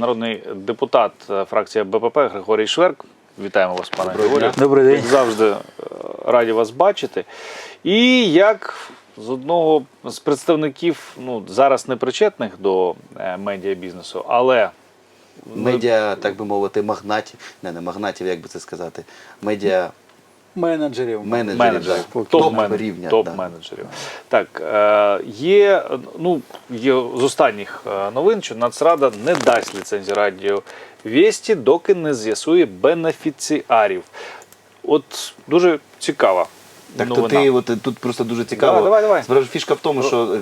Народний депутат е, фракція БПП Григорій Шверк. Вітаємо вас, пане Григорію. Добрий день. Як завжди е, раді вас бачити. І як з одного з представників, ну зараз не причетних до е, медіабізнесу, але Медіа, так би мовити, магнатів, не, не магнатів, як би це сказати, медіа Менеджерів. менеджерів, менеджерів, топ, топ мен- рівня. топ да. менеджерів. Так, е, є, ну, є з останніх е, новин, що Нацрада не дасть ліцензію радіо Вісті, доки не з'ясує бенефіціарів. От дуже цікава. Так то новина. ти, от, тут просто дуже цікаво. Давай, давай, давай. Справді фішка в тому, що е,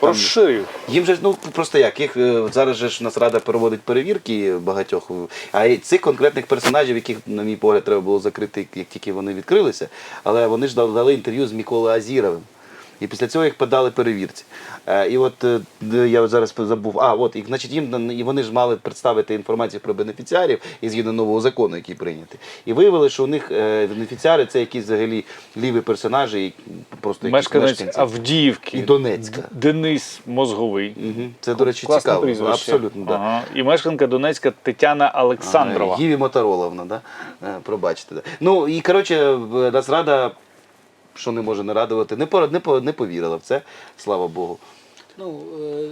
там, Розширюю. їм же ж, ну просто як, їх е, зараз же ж Нацрада проводить перевірки багатьох, е, а й цих конкретних персонажів, яких, на мій погляд, треба було закрити, як тільки вони відкрилися, але вони ж дали- дали інтерв'ю з Миколою Азіровим. І після цього їх подали перевірці. Е, І от е, я зараз забув. А, от і значить їм і вони ж мали представити інформацію про бенефіціарів і згідно нового закону, який прийнятий. І виявили, що у них е, бенефіціари це якісь взагалі ліві персонажі, просто якісь Мешканець мешканці. Авдіївки. І Донецька. Денис Мозговий. Мгм. Це, до речі, Класне цікаво. прізвище. Абсолютно, да. Ага. І мешканка Донецька Тетяна Олександрова. Ага, Гіві Мотороловна, да? Пробачте. Да. Ну і коротше, Нацрада, що не може не радувати, не, не, не повірила в це, слава Богу. Ну, е,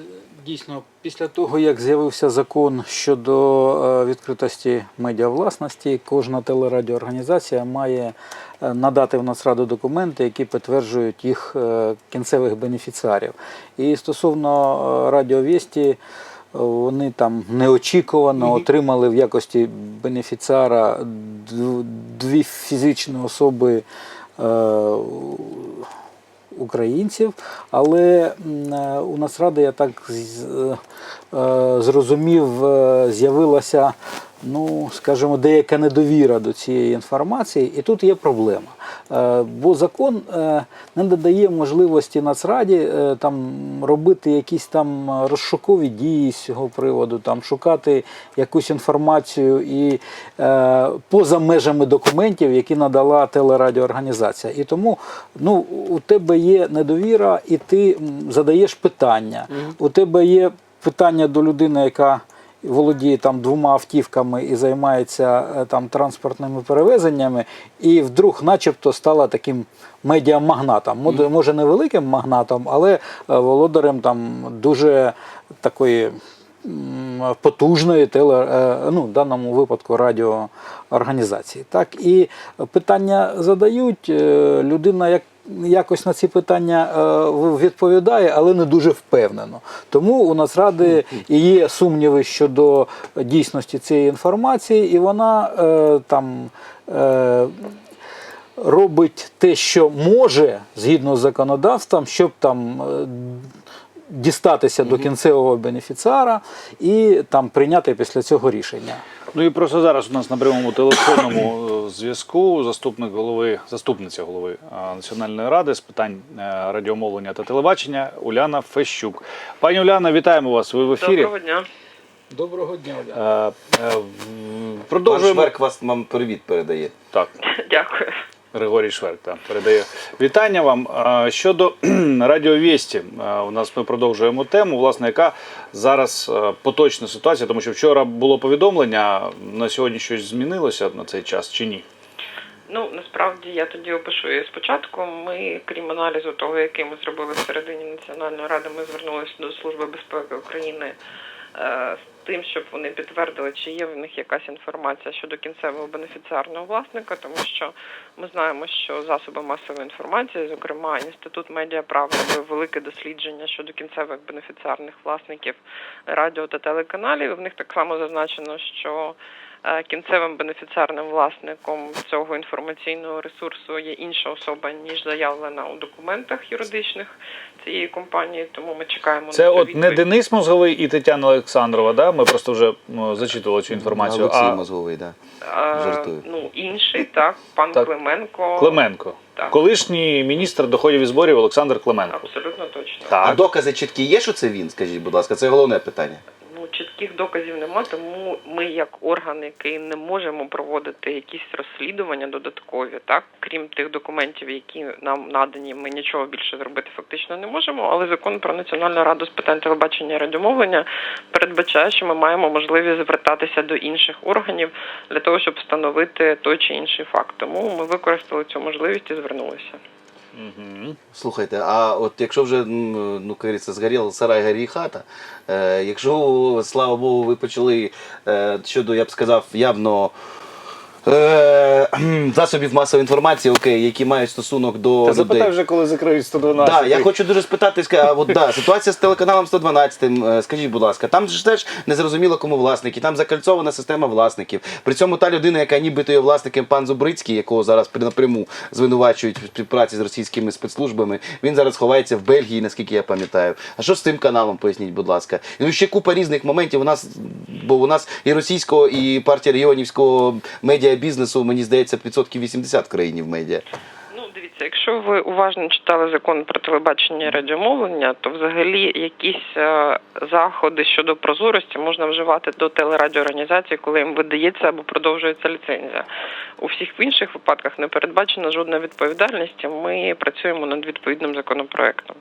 дійсно, після того, як з'явився закон щодо е, відкритості медіавласності, кожна телерадіоорганізація має е, надати в Нацраду документи, які підтверджують їх кінцевих бенефіціарів. І стосовно радіовісті, вони там неочікувано отримали в якості бенефіціара дві фізичні особи. Е, українців, але у нас Нацради, я так е, зрозумів, е, з'явилася, ну, скажімо, деяка недовіра до цієї інформації, і тут є проблема. Е, Бо закон е, не додає можливості Нацраді е, там робити якісь там розшукові дії з цього приводу, там шукати якусь інформацію і е, поза межами документів, які надала телерадіоорганізація. І тому ну, у тебе є недовіра, і ти задаєш питання. У тебе є питання до людини, яка володіє там двома автівками і займається е, там транспортними перевезеннями, і вдруг, начебто, стала таким медіамагнатом. Може, не великим магнатом, але е, володарем там дуже такої потужної теле, е, ну, в даному випадку радіоорганізації. Так, і питання задають, людина як. Якось на ці питання е, відповідає, але не дуже впевнено. Тому у Нацради і є сумніви щодо дійсності цієї інформації, і вона е, там е, робить те, що може згідно з законодавством, щоб там дістатися до кінцевого бенефіціара і там прийняти після цього рішення. Ну і просто зараз у нас на прямому телефонному е, зв'язку заступник голови, заступниця голови е, Національної ради з питань е, радіомовлення та телебачення Уляна Фещук. Пані Уляна, вітаємо вас. Ви в ефірі. Доброго дня. Доброго дня. Е, в- Пан Продовжуємо. Шверк вас вам привіт передає. Так, Дякую. Григорій Шверк так, передає вітання вам. Щодо радіовісті, у нас ми продовжуємо тему, власне, яка зараз поточна ситуація, тому що вчора було повідомлення, на сьогодні щось змінилося на цей час чи ні? Ну насправді я тоді опишу її спочатку. Ми, крім аналізу того, який ми зробили всередині Національної ради, ми звернулися до Служби безпеки України е, тим, щоб вони підтвердили, чи є в них якась інформація щодо кінцевого бенефіціарного власника, тому що ми знаємо, що засоби масової інформації, зокрема інститут медіаправ, робив велике дослідження щодо кінцевих бенефіціарних власників радіо та телеканалів. В них так само зазначено, що Кінцевим бенефіціарним власником цього інформаційного ресурсу є інша особа, ніж заявлена у документах юридичних цієї компанії. Тому ми чекаємо Це на от не. Денис Мозговий і Тетяна Олександрова, да? Ми просто вже ну, зачитували цю інформацію. Олексій А Мозговий, да. Е, жартую. Ну інший, так, пан Так. Клименко. Клименко. Так. Колишній міністр доходів і зборів Олександр Клименко. Абсолютно точно. А докази чіткі є, що це він, скажіть, будь ласка, це головне питання. Чітких доказів немає, тому ми, як орган, який не можемо проводити якісь розслідування додаткові, так крім тих документів, які нам надані, ми нічого більше зробити фактично не можемо. Але закон про національну раду з питань телебачення і радіомовлення передбачає, що ми маємо можливість звертатися до інших органів для того, щоб встановити той чи інший факт. Тому ми використали цю можливість і звернулися. Слухайте, а от якщо вже ну кажеться, згоріла сарай горі хата, е, якщо, слава Богу, ви почали е, щодо, я б сказав, явно. Е, засобів масової інформації, окей, які мають стосунок до Та людей. запитай вже, коли закриють 112. Да, я хочу дуже спитати, ска- а, от, да, ситуація з телеканалом 112, е, скажіть, будь ласка, там ж теж не зрозуміло, кому власники, там закольцована система власників. При цьому та людина, яка нібито є власником пан Зубрицький, якого зараз при- напряму звинувачують в співпраці з російськими спецслужбами, він зараз ховається в Бельгії, наскільки я пам'ятаю. А що з цим каналом, поясніть, будь ласка. Ну ще купа різних моментів. У нас, бо у нас і російського, і партія регіонівського медіабізнесу, мені здається, відсотків 80 в країні в медіа. Ну, дивіться, якщо ви уважно читали закон про телебачення і радіомовлення, то взагалі якісь е, заходи щодо прозорості можна вживати до телерадіоорганізацій, коли їм видається або продовжується ліцензія. У всіх інших випадках не передбачена жодна відповідальність. Ми працюємо над відповідним законопроектом.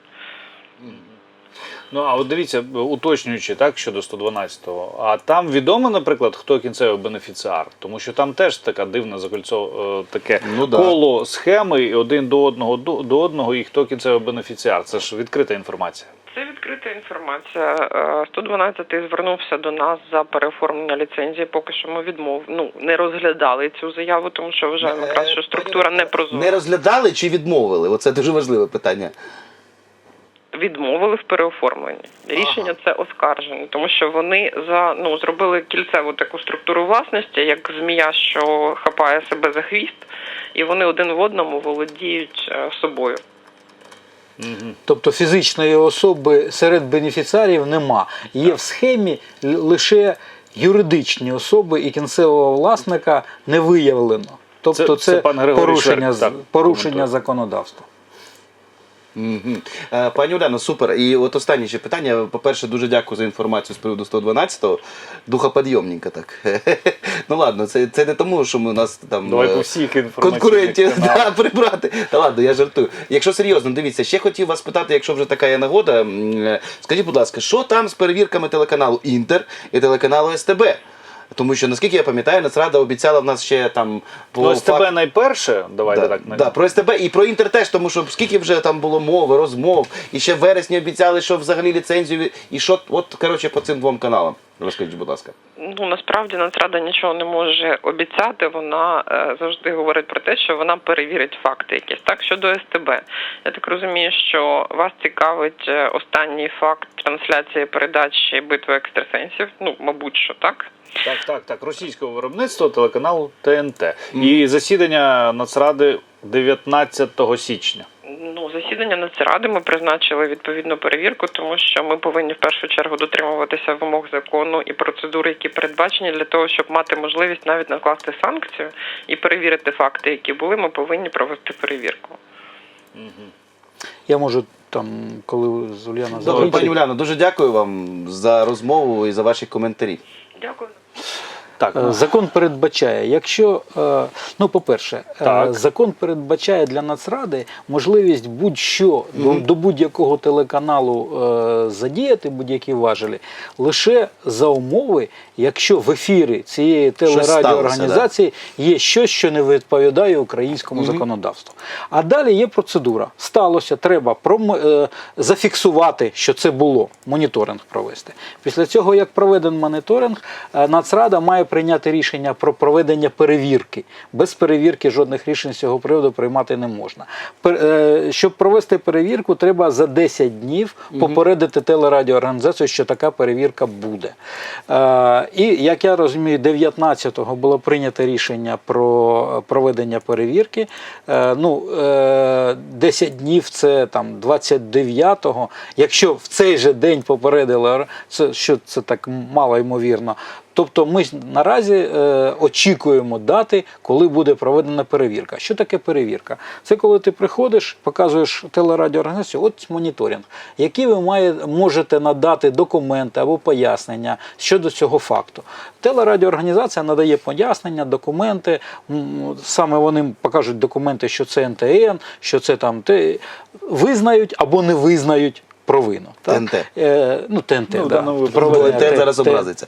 Ну а от дивіться, уточнюючи так щодо 112-го, а там відомо, наприклад, хто кінцевий бенефіціар, тому що там теж така дивна закольцо, е, таке Ну да. коло схеми і один до одного до, до одного, і хто кінцевий бенефіціар. Це ж відкрита інформація. Це відкрита інформація. Е, 112 звернувся до нас за переоформлення ліцензії. Поки що ми відмов ну не розглядали цю заяву, тому що вважаємо якраз, що структура не прозора. Не розглядали чи відмовили? Оце дуже важливе питання. Відмовили в переоформленні. Рішення це оскарження, тому що вони за ну зробили кільцеву таку структуру власності, як змія, що хапає себе за хвіст, і вони один в одному володіють е, собою. Тобто фізичної особи серед бенефіціарів нема. Є в схемі лише юридичні особи і кінцевого власника не виявлено. Тобто Це- це, це пан Григорій порушення, так, порушення законодавства. Е, Пані Уляно, супер. І от останнє ще питання. По-перше, дуже дякую за інформацію з приводу 112-го. Духоподйомненько так. Ну ладно, це, це не тому, що ми у нас там Давай е, по всіх конкурентів да, прибрати. Та ладно, я жартую. Якщо серйозно, дивіться, ще хотів вас питати, якщо вже така є нагода. е, Скажіть, будь ласка, що там з перевірками телеканалу Інтер і телеканалу СТБ? Тому що, наскільки я пам'ятаю, Нацрада обіцяла в нас ще там по Ну, ось тебе факту- найперше, давайте да, так да, про СТБ і про Інтер теж, тому що скільки вже там було мови, розмов, і ще в вересні обіцяли, що взагалі ліцензію. І що, от, коротше, по цим двом каналам. Розкажіть, будь ласка. Ну насправді Нацрада нічого не може обіцяти. Вона е, завжди говорить про те, що вона перевірить факти якісь. Так щодо СТБ, я так розумію, що вас цікавить е, останній факт трансляції передачі битви екстрасенсів. Ну, мабуть, що так. Так, так, так. Російського виробництва телеканалу ТНТ. І засідання Нацради 19 січня. Ну, засідання Нацради ми призначили відповідну перевірку, тому що ми повинні в першу чергу дотримуватися вимог закону і процедур, які передбачені для того, щоб мати можливість навіть накласти санкцію і перевірити факти, які були. Ми повинні провести перевірку. Я можу там, коли з Уляна Добре, пані Уляно, дуже дякую вам за розмову і за ваші коментарі. Дякую. Так, Е, Закон передбачає, якщо, е, ну, по-перше, е, закон передбачає для Нацради можливість будь-що до, до будь-якого телеканалу задіяти будь-які важелі лише за умови, якщо в ефірі цієї телерадіоорганізації є щось, що не відповідає українському законодавству. А далі є процедура. Сталося, треба пром- зафіксувати, що це було, моніторинг провести. Після цього, як проведений моніторинг, Нацрада має прийняти рішення про проведення перевірки. Без перевірки жодних рішень з цього приводу приймати не можна. Е, Щоб провести перевірку, треба за 10 днів попередити телерадіоорганізацію, що така перевірка буде. Е, І як я розумію, 19-го було прийнято рішення про проведення перевірки. Е, Ну, е, 10 днів це там 29-го. Якщо в цей же день попередили, що це так мало ймовірно. Тобто ми наразі е, очікуємо дати, коли буде проведена перевірка. Що таке перевірка? Це коли ти приходиш, показуєш телерадіоорганізацію, от моніторинг, які ви має, можете надати документи або пояснення щодо цього факту. Телерадіоорганізація надає пояснення, документи. Саме вони покажуть документи, що це НТН, що це там те, визнають або не визнають провину. ТНТ. Е, ну, ТНТ, Ну, да. ТНТ зараз образиться.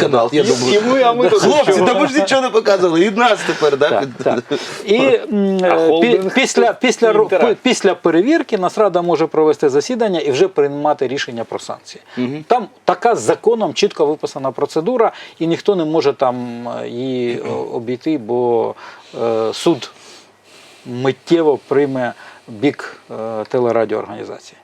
Канал, я думаю. і ми, а ми тут Хлопці, та ми ж нічого не показували. І нас тепер, да? Так, так. І е, після, після, після перевірки Нацрада може провести засідання і вже приймати рішення про санкції. Там така з законом чітко виписана процедура, і ніхто не може там е, її обійти, бо е, суд миттєво прийме бік е, телерадіоорганізації.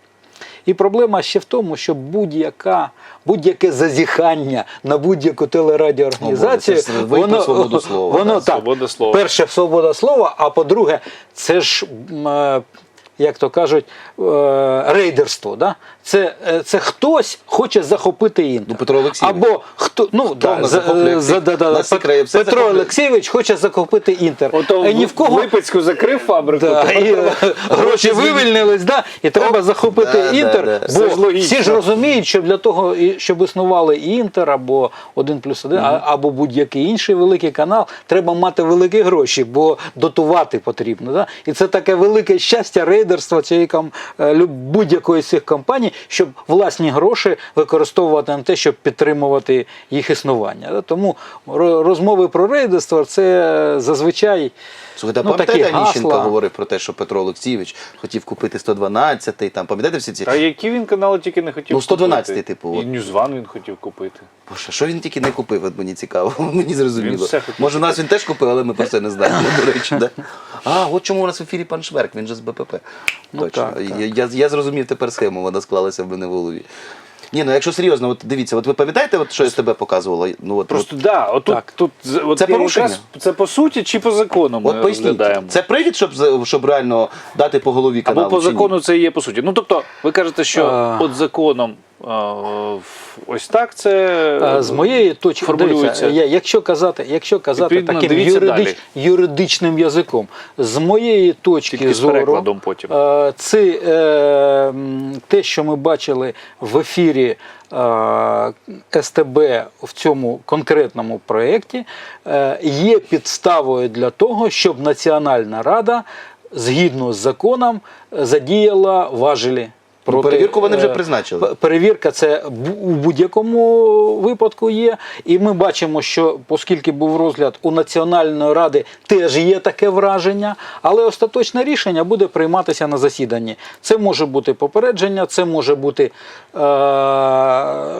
І проблема ще в тому, що будь-яка, будь-яке зазіхання на будь-яку телерадіоорганізацію, О, Боже, ж вийти воно, свободу слова, воно так, свобода слова. перше свобода слова, а по-друге, це ж. е, Як то кажуть, е, рейдерство. Да? Це, е, це хтось хоче захопити інтер. Ну, Петро Олексійович. Або хто, ну, да, за- е, за- да, да, Пет- Петро захоплює. Олексійович хоче захопити інтер. Ото Е, ні в кого Липецьку закрив фабрику. Да, і, е, гроші вивільнились, да, і треба захопити Да, да, інтер. да. Бо ж всі ж розуміють, що для того, і- щоб існували і інтер, або 1 плюс 1, або будь-який інший великий канал, треба мати великі гроші, бо дотувати потрібно. Да? І це таке велике щастя рейдерства цієї ком- будь-якої з цих компаній, щоб власні гроші використовувати на те, щоб підтримувати їх існування. Тому розмови про рейдерство це зазвичай. Слухайте, Ну, пам'ятаєте, Аніщенко говорив про те, що Петро Олексійович хотів купити 112-й, там, пам'ятаєте всі ці? А які він канали тільки не хотів Ну, 112-й, купити? типу, І. Ньюзван він хотів купити. Боже, що він тільки не купив, от мені цікаво, мені зрозуміло. Він все хотів Може, нас він теж купив, але ми про це не знаємо, до речі. Да? А, от чому у нас в ефірі пан Шверк, він же з БПП. Ну, Точно. так, так. Я, я, я зрозумів тепер схему, вона склалася в мене в голові. Ні, ну якщо серйозно, от дивіться, от ви пам'ятаєте, от, що я з тебе показувала? Ну, от, Просто да, отут, Так. тут з- от Це якраз порушення? Це по суті чи по закону ми от, от поясніть, розглядаємо? це привід, щоб, за- щоб реально дати по голові каналу? Або по чи ні? закону це і є по суті. Ну тобто, ви кажете, що А. от законом ось так це Е, З моєї точки формулюється. дивіться, якщо казати, якщо казати Відповідно, таким юридич, юридичним язиком, з моєї точки Тільки з зору, потім. е, це е, те, що ми бачили в ефірі е, СТБ в цьому конкретному проєкті, е, є підставою для того, щоб Національна Рада згідно з законом е, задіяла важелі. Ну, перевірку вони вже е, призначили. Перевірка це у будь-якому випадку є. І ми бачимо, що оскільки був розгляд у Національної ради, теж є таке враження, але остаточне рішення буде прийматися на засіданні. Це може бути попередження, це може бути е-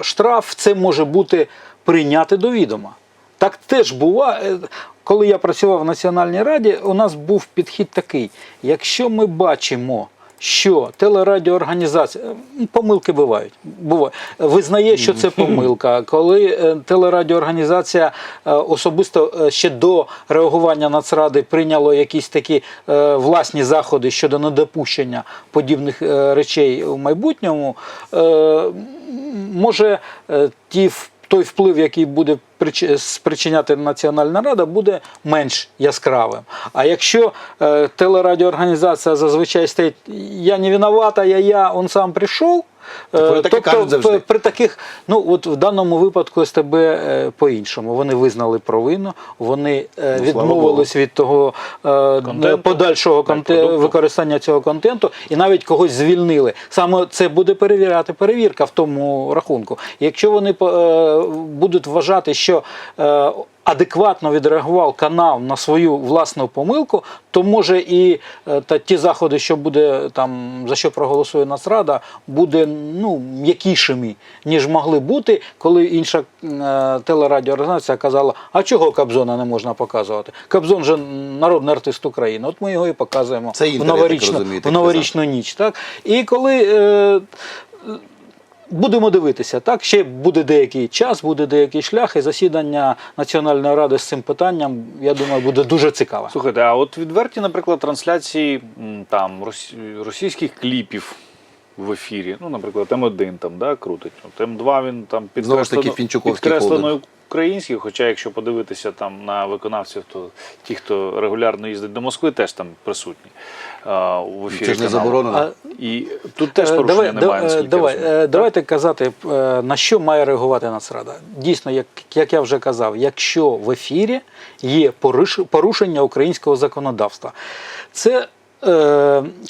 штраф, це може бути прийняти до відома. Так теж буває. Коли я працював в Національній раді, у нас був підхід такий: якщо ми бачимо, що? Телерадіоорганізація. Помилки бувають, буває, визнає, що це помилка, коли е, телерадіоорганізація е, особисто е, ще до реагування Нацради прийняло якісь такі власні заходи щодо недопущення подібних речей у майбутньому, може ті той вплив, який буде прич- спричиняти Національна Рада, буде менш яскравим. А якщо е, телерадіоорганізація зазвичай стоїть я не виновата, я я, он сам прийшов. Так е, так кажуть завжди. при таких, ну от в даному випадку СТБ е, по-іншому. Вони визнали провину, вони е, Ну, відмовились від того Контенту, подальшого так, використання цього контенту і навіть когось звільнили. Саме це буде перевіряти перевірка в тому рахунку. Якщо вони по- будуть вважати, що адекватно відреагував канал на свою власну помилку, то може і е, та ті заходи, що буде там за що проголосує Нацрада, буде ну м'якішими, ніж могли бути, коли інша е, телерадіоорганізація казала, а чого Кобзона не можна показувати? Кобзон же народний артист України. От ми його і показуємо Це в Інтер, я так новорічну, розумію, в новорічну ніч. Так? І коли е, Будемо дивитися, так ще буде деякий час, буде деякий шлях, і засідання Національної ради з цим питанням, я думаю, буде дуже цікаве. Слухайте, а от відверті, наприклад, трансляції там рос- російських кліпів в ефірі. Ну, наприклад, М1 там да, крутить. От М2 він там підкреслено, підкресленою українських. Хоча, якщо подивитися там на виконавців, то ті, хто регулярно їздить до Москви, теж там присутні а, в ефірі. Це ж не каналу. заборонено. І тут теж Е, порушення давай, немає. давай, я розумію. е, давайте казати, е, на що має реагувати Нацрада. Дійсно, як, як я вже казав, якщо в ефірі є порушення українського законодавства, це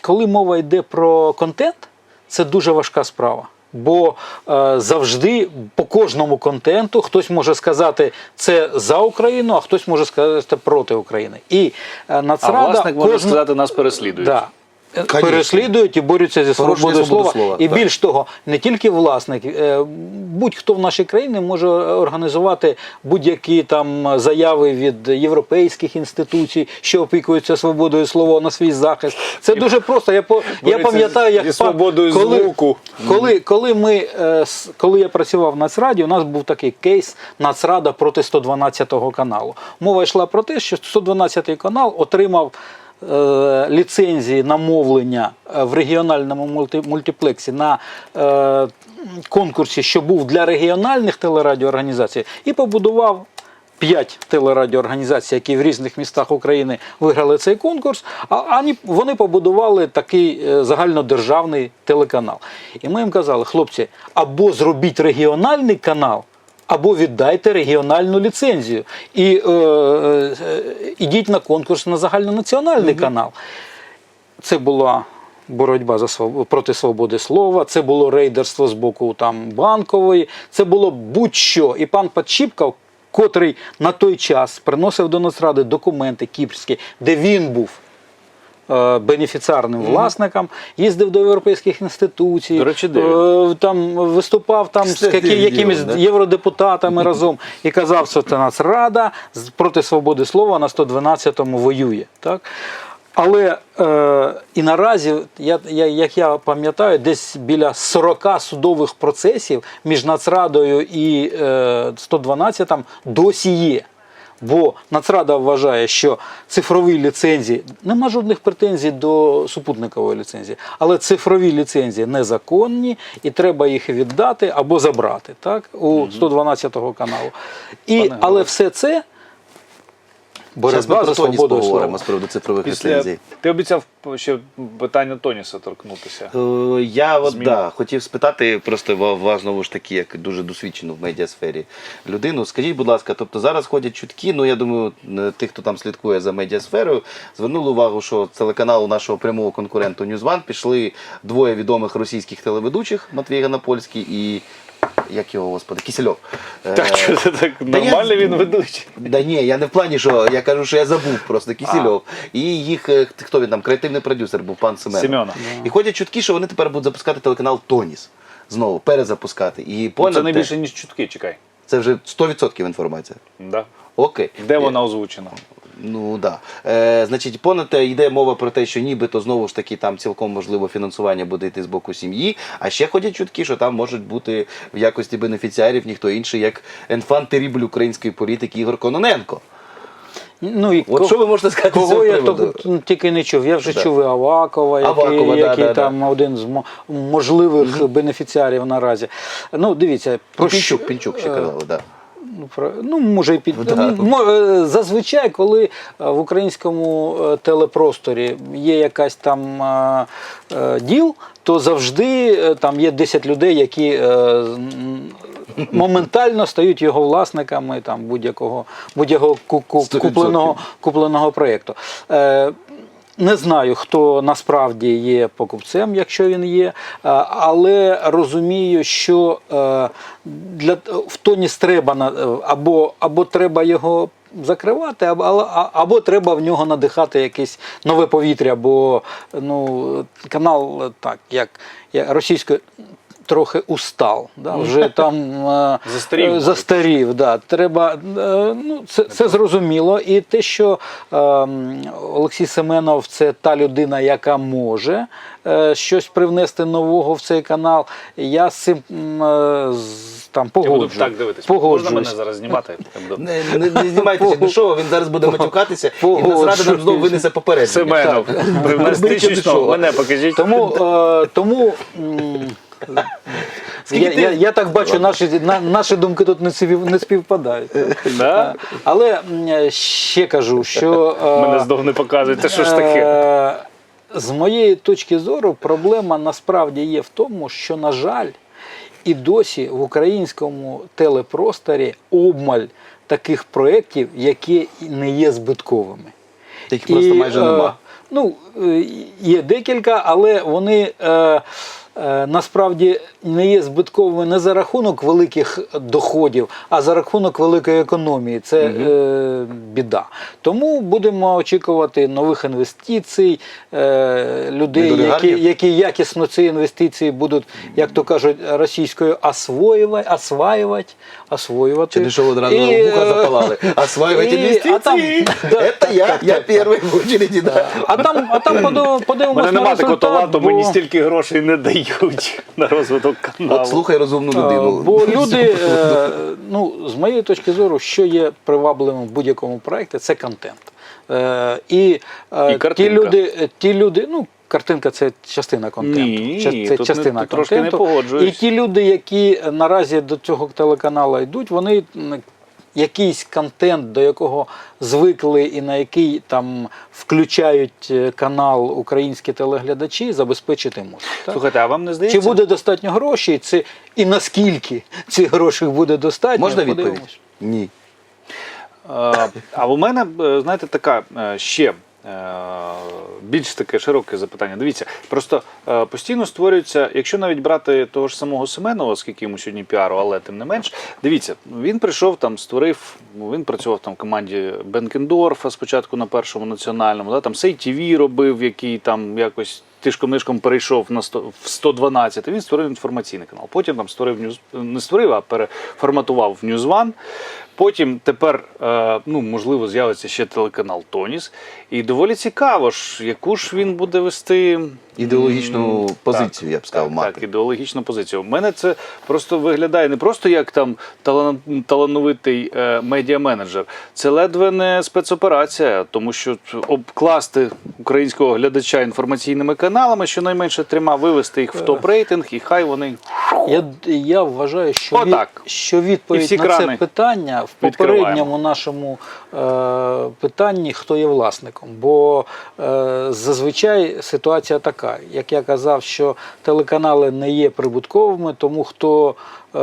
коли мова йде про контент, це дуже важка справа. Бо е, завжди по кожному контенту хтось може сказати це за Україну, а хтось може сказати проти України. І е, А Нацрада власник може кожну- сказати, нас переслідують. Да. Конечно. Переслідують і борються зі свободою слова. слова, І так. більш того, не тільки власник, е, будь-хто в нашій країні може організувати будь-які там заяви від європейських інституцій, що опікуються свободою слова на свій захист. Це дуже просто. Я по я пам'ятаю, як свободою коли, звуку. коли, коли ми е, коли я працював в Нацраді, у нас був такий кейс Нацрада проти 112 каналу. Мова йшла про те, що 112 канал отримав. Е, Ліцензії на мовлення е, в регіональному мультиплексі на е, конкурсі, що був для регіональних телерадіоорганізацій, і побудував п'ять телерадіоорганізацій, які в різних містах України виграли цей конкурс, а вони побудували такий загальнодержавний телеканал. І ми їм казали, хлопці, або зробіть регіональний канал. Або віддайте регіональну ліцензію і е, е, ідіть на конкурс на загальнонаціональний канал. Це була боротьба за своб... проти свободи слова, це було рейдерство з боку там, банкової, це було будь-що. І пан Подщіпков, котрий на той час приносив до Нацради документи кіпрські, де він був. Е, Бенефіціарним власником їздив до європейських інституцій, До речі, е, там виступав там з якимись євродепутатами разом і казав, що це Нацрада з- проти свободи слова на 112-му воює. Так? Але е, і наразі, я, я, як я пам'ятаю, десь біля 40 судових процесів між Нацрадою і е, 112 досі є. Бо Нацрада вважає, що цифрові ліцензії нема жодних претензій до супутникової ліцензії, але цифрові ліцензії незаконні і треба їх віддати або забрати так, у 112 каналу. І, але все це боротьба за свободу поговоримо слова. з приводу цифрових Після... ліцензій. Ти обіцяв ще питання Тоніса торкнутися. Е, Я от да, хотів спитати просто вас знову ж таки, як дуже досвідчену в медіасфері людину. Скажіть, будь ласка, тобто зараз ходять чутки. Ну я думаю, е, тих, хто там слідкує за медіасферою, звернули увагу, що з телеканалу нашого прямого конкуренту Ньюзван пішли двоє відомих російських телеведучих Матвій Ганапольський і як його господи, Кісельов. Е, Так, що це так нормально він ведучий? Да ні, я не в плані, що я кажу, що я забув просто Кісельов. І їх е, хто він там, креативний продюсер був пан Семенов. Семена. І ходять чутки, що вони тепер будуть запускати телеканал Тоніс. Знову перезапускати. І Ну, Це не більше, ніж чутки, чекай. це вже 100% інформація. Да. Окей. Де Е, вона озвучена? Ну да. Е, значить, понад те йде мова про те, що нібито знову ж таки там цілком можливо фінансування буде йти з боку сім'ї. А ще ходять чутки, що там можуть бути в якості бенефіціарів ніхто інший, як енфан терібль української політики Ігор Кононенко. Ну, і От ко- що ви можете сказати з Кого цього я приводу? то, тільки не чув. Я вже Да. чув і Авакова, який, Авакова, да, який да, там один з мо- можливих бенефіціарів наразі. Ну, дивіться, про що- Пінчук, Пінчук ще казали, так. Да. Ну, ну, може, і під Да. е, зазвичай, коли е, в українському е, телепросторі є якась там діл, то завжди там є 10 людей, які моментально стають його власниками там будь-якого будь-якого ку- ку- 100%. купленого, купленого проєкту. Не знаю, хто насправді є покупцем, якщо він є, е, але розумію, що е, для в Тоніс треба або, або треба його закривати, або, або треба в нього надихати якесь нове повітря, бо ну, канал так, як, як російською. Трохи устал, да? вже там е, Застарів, е, застарів. Да. Треба, е, ну, це, це зрозуміло. І те, що е, Олексій Семенов це та людина, яка може е, щось привнести нового в цей канал, я з цим е, з- там Я буду погоджуюсь. так дивитись. Можна мене Погоджуюсь. зараз знімати? Не, не, не знімайте ще дешево, він зараз буде матюкатися і Нацрада нам знову винесе попередження. Семенов, привнести щось дешево. Мене покажіть. Тому, е, тому м, Я, я, я так бачу, наші, на, наші думки тут не, спів- не співпадають. Да? Але ще кажу, що е, Мене здох не показуєте, що ж таке. е, з моєї точки зору, проблема насправді є в тому, що, на жаль, і досі в українському телепросторі обмаль таких проєктів, які не є збитковими. Їх просто майже е, нема. Ну, е, є декілька, але вони е, е, насправді не є збитковими не за рахунок великих доходів, а за рахунок великої економії. Це е, біда. Тому будемо очікувати нових інвестицій, е, людей, які, які якісно ці інвестиції будуть, як то кажуть, російською освоювати, осваювати, освоювати. Чи не що одразу І, вуха е, запалали? Осваювати і- а там- інвестиції. да, Це я, я перший в очереді. да. А там, а там подив- У мене немає такого таланту, бо- мені стільки грошей не дають на розвиток каналу. От слухай розумну людину. Бо люди, е, ну, з моєї точки зору, що є привабливим в будь-якому проєкті, це контент. Е, І, е, І ті люди, ті люди, ну, картинка це частина контенту. Ні, це тут частина не- трошки не погоджуюсь. І ті люди, які наразі до цього телеканалу йдуть, вони. Якийсь контент, до якого звикли і на який там включають е, канал українські телеглядачі, забезпечити можуть. так? Слухайте, а вам не здається? Чи буде достатньо грошей? Це і наскільки цих грошей буде достатньо? Можна відповідь? Ні. Е, А у мене, е, знаєте, така ще більш таке широке запитання. Дивіться, просто е, постійно створюється, якщо навіть брати того ж самого Семенова, скільки йому сьогодні піару, але тим не менш, дивіться, він прийшов там, створив, він працював там в команді Бенкендорфа спочатку на першому національному, да, там Сей ТВ робив, який там якось. Тишком-нишком перейшов на 100, в 112, він створив інформаційний канал. Потім там створив News, не створив, а переформатував в News Потім тепер, е, ну можливо, з'явиться ще телеканал Тоніс. І доволі цікаво ж, яку ж він буде вести Ідеологічну позицію, я б сказав, так, мати. Так, ідеологічну позицію. У мене це просто виглядає не просто як там талан- талановитий е, медіаменеджер, це ледве не спецоперація, тому що обкласти українського глядача інформаційними каналами, щонайменше трьома вивести їх в топ-рейтинг, і хай вони Я, я вважаю, що, від, що відповідь на це питання в відкриваємо. попередньому нашому е, питанні, хто є власником. Бо е, зазвичай ситуація така, як я казав, що телеканали не є прибутковими, тому хто. Е,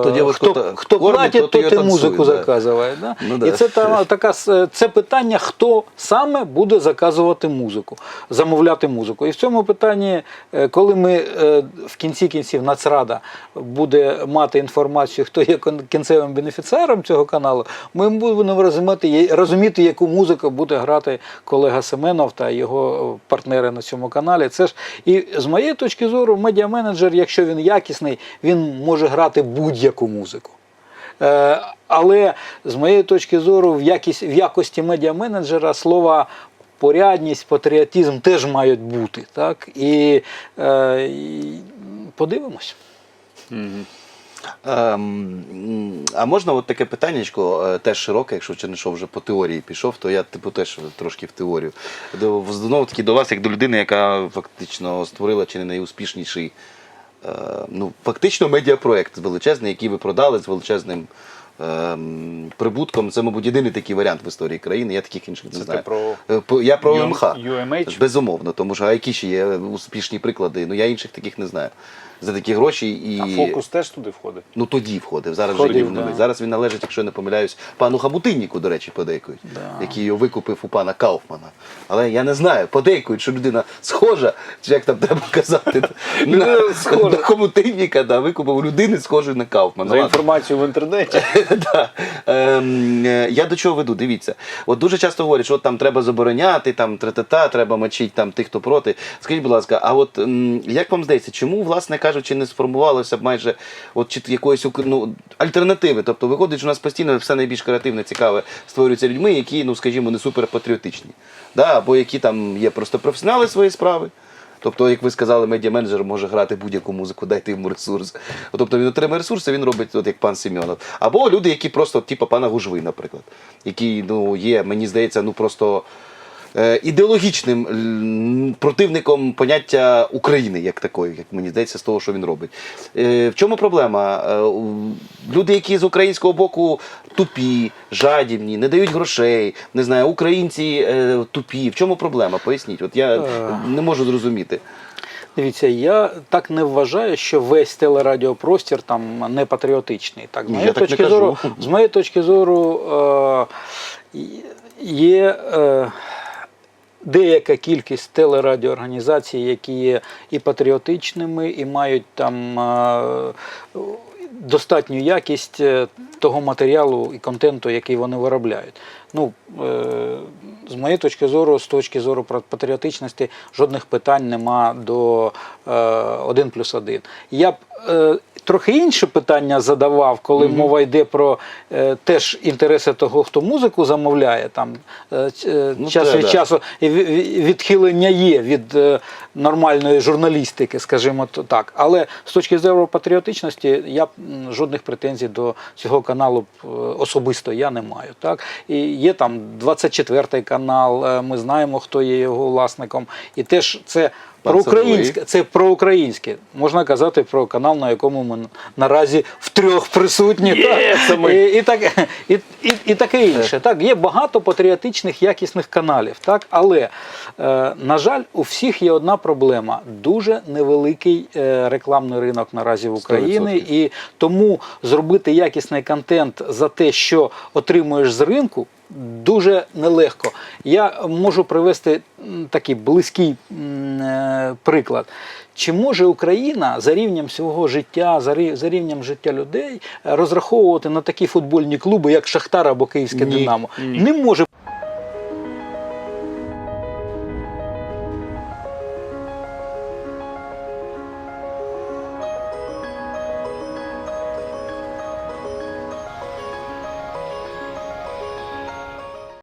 Хто, ділить, хто, хто- хто кормить, платить, то ти музику да. заказує. Да? Ну да. І це та, така, це питання, хто саме буде заказувати музику, замовляти музику. І в цьому питанні, е, коли ми е, в кінці кінців Нацрада буде мати інформацію, хто є кінцевим бенефіціаром цього каналу, ми будемо розуміти, розуміти, яку музику буде грати колега Семенов та його е, партнери на цьому каналі. Це ж і з моєї точки зору, медіаменеджер, якщо він якісний, він може грати будь-яку музику. Е, Але з моєї точки зору, в, якість, в якості медіаменеджера слова порядність, патріотизм теж мають бути. Так? І, е, і подивимось. Ем, а можна от таке питаннячко, е, теж широке, якщо Чернишов вже по теорії пішов, то я типу теж трошки в теорію. Знову таки до вас, як до людини, яка фактично створила чи не найуспішніший, ну, фактично медіапроект величезний, який ви продали з величезним. ем, Прибутком це, мабуть, єдиний такий варіант в історії країни. Я таких інших не Це ти знаю. про Е, Я про U- UMH? Безумовно, тому що а які ще є успішні приклади. Ну я інших таких не знаю. За такі гроші і а фокус теж туди входить. Ну тоді входив. Зараз Входив, вже да. Зараз він належить, якщо я не помиляюсь, пану Хабутинніку, до речі, подейкують, Да. який його викупив у пана Кауфмана. Але я не знаю, подейкують, що людина схожа, чи як там треба казати, на, схожа. на Хабутинніка, да, викупив людини схожої на Кауфмана. За Ладно. інформацією в інтернеті. Да. Ем, е, Я до чого веду? Дивіться, от дуже часто говорять, що от там треба забороняти, там тра-та-та, треба мочити там тих, хто проти. Скажіть, будь ласка, а от м, як вам здається, чому, власне кажучи, не сформувалося б майже от чи якоїсь ну, альтернативи? Тобто виходить, що у нас постійно все найбільш креативне, цікаве створюється людьми, які, ну скажімо, не суперпатріотичні. Да? Або які там є просто професіонали своєї справи. Тобто, як ви сказали, медіаменеджер може грати будь-яку музику, дайте йому ресурс. Тобто він отримає ресурси, він робить, от як пан Семенов. Або люди, які просто, типу пана Гужви, наприклад, який ну, є, мені здається, ну просто. Е, ідеологічним противником поняття України як такої, як мені здається, з того, що він робить. Е, В чому проблема? Е, Люди, які з українського боку тупі, жадібні, не дають грошей, не знаю, українці е, тупі. В чому проблема? Поясніть. От я Е. не можу зрозуміти. Дивіться, я так не вважаю, що весь телерадіопростір там не патріотичний. Так, з моєї я так не точки зору, з моєї точки зору е, є. Е, Деяка кількість телерадіоорганізацій, які є і патріотичними, і мають там е, достатню якість е, того матеріалу і контенту, який вони виробляють. Ну, е, з моєї точки зору, з точки зору патріотичності, жодних питань нема до е, 1 плюс 1. Я б е, трохи інше питання задавав, коли мова йде про е, теж інтереси того, хто музику замовляє, там е, е, Ну, час це від да. часу відхилення є від е, нормальної журналістики, скажімо так. Але з точки зору патріотичності я б жодних претензій до цього каналу е, особисто я не маю. Так? І є там 24 канал, е, ми знаємо, хто є його власником. І теж це проукраїнське, це проукраїнське. Можна казати про канал, на якому ми наразі втрьох присутні. Є, так? це ми. І, і, так, і, і, і таке інше. Так, є багато патріотичних якісних каналів, так, але, е, на жаль, у всіх є одна проблема: дуже невеликий е, рекламний ринок наразі в Україні, 100%. і тому зробити якісний контент за те, що отримуєш з ринку. Дуже нелегко. Я можу привести такий близький е, приклад. Чи може Україна за рівнем свого життя, за рі- рівнем життя людей розраховувати на такі футбольні клуби, як Шахтар або Київське Ні. Динамо? Не може.